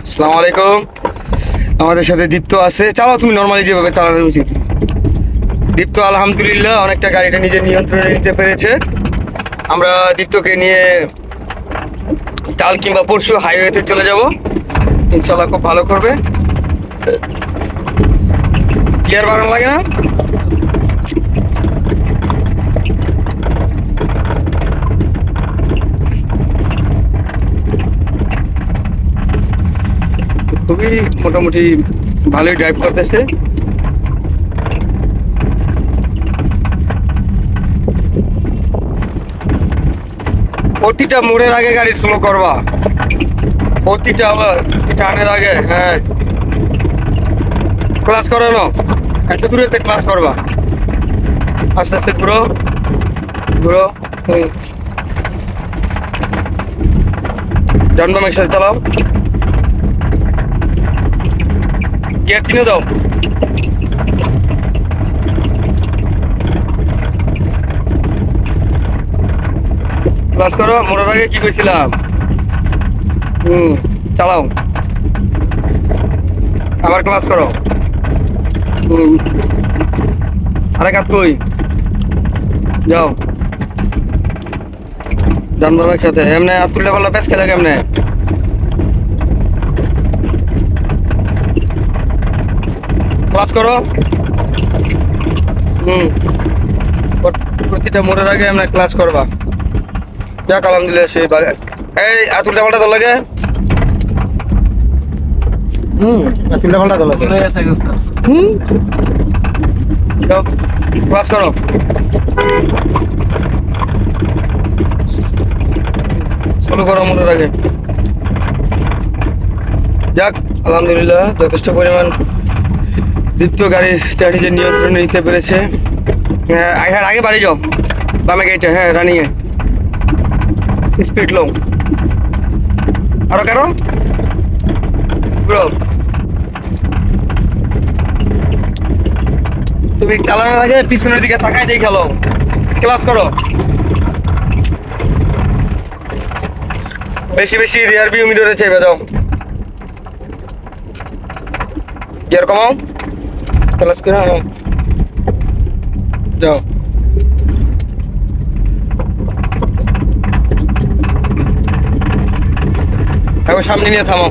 আসসালামু আলাইকুম। আমাদের সাথে দীপ্ত আছে। চালাও তুমি নর্মালি যেভাবে চালানো উচিত। দীপ্ত, আলহামদুলিল্লাহ, অনেকটা গাড়িটা নিজের নিয়ন্ত্রণে নিতে পেরেছে। আমরা দীপ্তকে নিয়ে কাল কিংবা পরশু হাইওয়েতে চলে যাব। ইনশাল্লাহ খুব ভালো করবে। গিয়ার বাড়ানো লাগে না? খুবই মোটামুটি ভালোই ড্রাইভ করতেছে। প্রতিটা মোড়ের আগে গাড়ি স্লো করবা। প্রতিটা টানের আগে হ্যাঁ। ক্লাস করানো এত দূরেতে ক্লাস করবা। আস্তে আস্তে ঘুরো। ঘুরো। জানবাম একসাথে চালাও। গিয়ার কিনে দাও। ক্লাস করো মোড়ের আগে কি কইছিলাম? হুম। চালাও। আবার ক্লাস করো। হুম। আরে কাজ কই? যাও। জানবার একসাথে এমনি আর তুললে পারলে পেস খেলে কেমনে? করো। হুম। প্রতিটা মোড়ের আগে আমরা ক্লাস করবা। যাক আলহামদুলিল্লাহ সেই বাগে। এই আতুলটা পাল্টা তোর লাগে হুম। আতুলটা পাল্টা তোর লাগে হুম। ক্লাস করো। করো মোড়ের আগে। যাক আলহামদুলিল্লাহ যথেষ্ট পরিমাণ দীপ্ত গাড়িটা নিজের নিয়ন্ত্রণে নিতে পেরেছে। হ্যাঁ হ্যাঁ আগে বাড়ি যাও। বামে গেটে হ্যাঁ রানিংয়ে স্পিড লো আরও ব্রো তুমি চালানোর আগে পিছনের দিকে তাকাই দিয়ে খেলো। ক্লাস করো। বেশি বেশি রিয়ার ভিউ মিররে চেপে দাও। গিয়ার কমাও। ক্লাস করে হ্যাঁ যাও। এখন সামনে নিয়ে থামো।